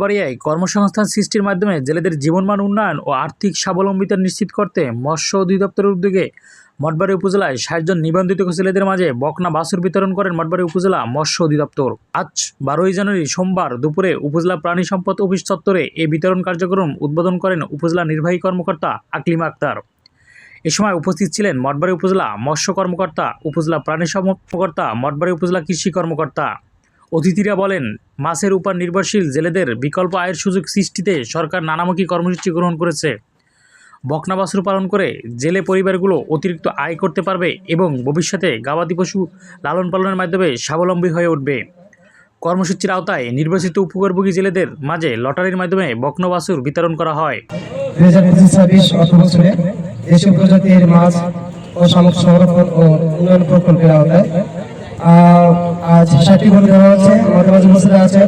বাড়িয়ায় কর্মসংস্থান সৃষ্টির মাধ্যমে জেলেদের জীবনমান উন্নয়ন ও আর্থিক স্বাবলম্বিতা নিশ্চিত করতে মৎস্য অধিদপ্তরের উদ্যোগে মঠবাড়ি উপজেলায় ষাট জন নিবন্ধিত ছেলেদের মাঝে বকনা বাছুর বিতরণ করেন মঠবাড়ি উপজেলা মৎস্য অধিদপ্তর। আজ বারোই জানুয়ারি সোমবার দুপুরে উপজেলা প্রাণী সম্পদ অফিস চত্বরে এই বিতরণ কার্যক্রম উদ্বোধন করেন উপজেলা নির্বাহী কর্মকর্তা আকলিমা আক্তার। এ সময় উপস্থিত ছিলেন মঠবাড়ি উপজেলা মৎস্য কর্মকর্তা, উপজেলা প্রাণী কর্মকর্তা, মঠবাড়ি উপজেলা কৃষি কর্মকর্তা। অতিথিরা বলেন মাছের উপর নির্ভরশীল জেলেদের বিকল্প আয়ের সুযোগ সৃষ্টিতে সরকার নানামুখী কর্মসূচি গ্রহণ করেছে। বকনা পালন করে জেলে পরিবারগুলো অতিরিক্ত আয় করতে পারবে এবং ভবিষ্যতে গবাদি পশু লালন পালনের মাধ্যমে স্বাবলম্বী হয়ে উঠবে। কর্মসূচির আওতায় নির্বাচিত উপকারভোগী জেলেদের মাঝে লটারির মাধ্যমে বকনা বিতরণ করা হয়। মাছ ও শামুক সংরক্ষণ ও উন্নয়ন প্রকল্পের আওতায় আজ দেওয়া আমাদের মাঝে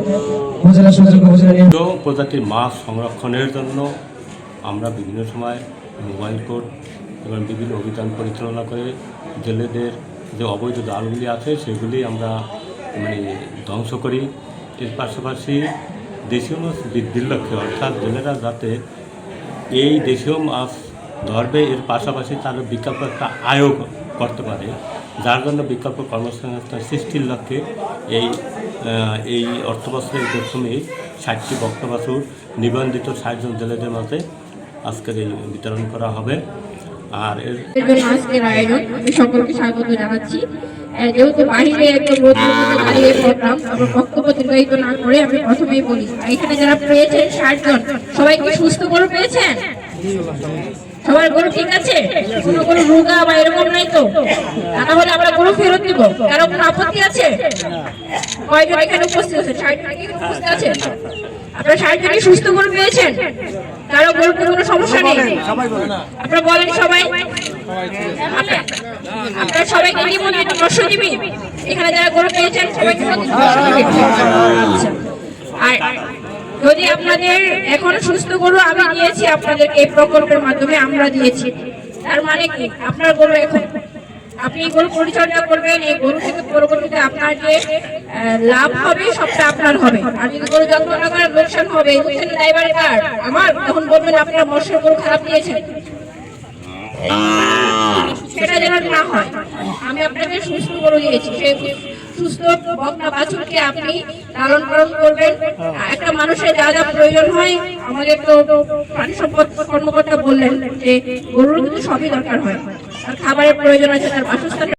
উপজেলা সুযোগ উপজেলা প্রজাতির মাছ সংরক্ষণের জন্য আমরা বিভিন্ন সময় মোবাইল কোর্ট এবং বিভিন্ন অভিযান পরিচালনা করে জেলেদের যে অবৈধ জালগুলি আছে সেগুলি আমরা মানে ধ্বংস করি। এর পাশাপাশি দেশীয় মাছ বৃদ্ধির লক্ষ্যে, অর্থাৎ জেলেরা যাতে এই দেশীয় মাছ ধরবে, এর পাশাপাশি তার বিকল্প একটা আয়ও করতে পারে। যার জন্য বিকল্প কর্মসংস্থান সৃষ্টির লক্ষ্যে এই এই অর্থবছরের প্রথমেই ষাটটি বক্তবাসুর নিবন্ধিত ষাটজন জেলেদের মাঝে আজকের এই বিতরণ করা হবে। আর এর আজকের আয়োজন সকলকে স্বাগত জানাচ্ছি। যেহেতু বাহিরে একদম দাঁড়িয়ে পড়লাম, আমার বক্তব্য দীর্ঘায়িত না করে আমি প্রথমেই বলি, এখানে যারা পেয়েছেন ষাট জন, সবাই কি সুস্থ গরু পেয়েছেন? সবার গরু ঠিক আছে? কোনো কোনো রোগা বা এরকম নাই তো? তা না হলে আমরা গরু ফেরত দিব। কারও কোনো আপত্তি আছে? কয়জন এখানে উপস্থিত আছে? ষাট উপস্থিত আছে? আপনারা ষাট জনই সুস্থ গরু পেয়েছেন? কারও গরুতে কোনো সমস্যা নেই? আপনারা বলেন সবাই। আপনারা- সবাইকে নিবন্ধিত মৎস্যজীবী এখানে যারা গরু পেয়েছেন সবাইকে আচ্ছা আর যদি আপনাদের এখন সুস্থ গরু আমি দিয়েছি আপনাদেরকে এই প্রকল্পের মাধ্যমে আমরা দিয়েছি। তার মানে কি? আপনার গরু এখন আপনি গরু পরিচর্যা করবেন, এই গরু থেকে পরবর্তীতে আপনার যে লাভ হবে, সবটা আপনার হবে। আর যদি গরু যত্ন না করেন লোকসান হবে আমার তখন বলবেন আপনার মশার গরু খারাপ দিয়েছেন। সেটা যেন না হয়। আমি আপনাকে সুস্থ করে দিয়েছি। সেই সুস্থ বকনা বাছুরকে আপনি লালন পালন করবেন। একটা মানুষের যা যা প্রয়োজন হয়, আমাদের তো প্রাণী সম্পদ কর্মকর্তা বললেন যে গরুর কিন্তু সবই দরকার হয়। আর খাবারের প্রয়োজন আছে, তার বাসস্থান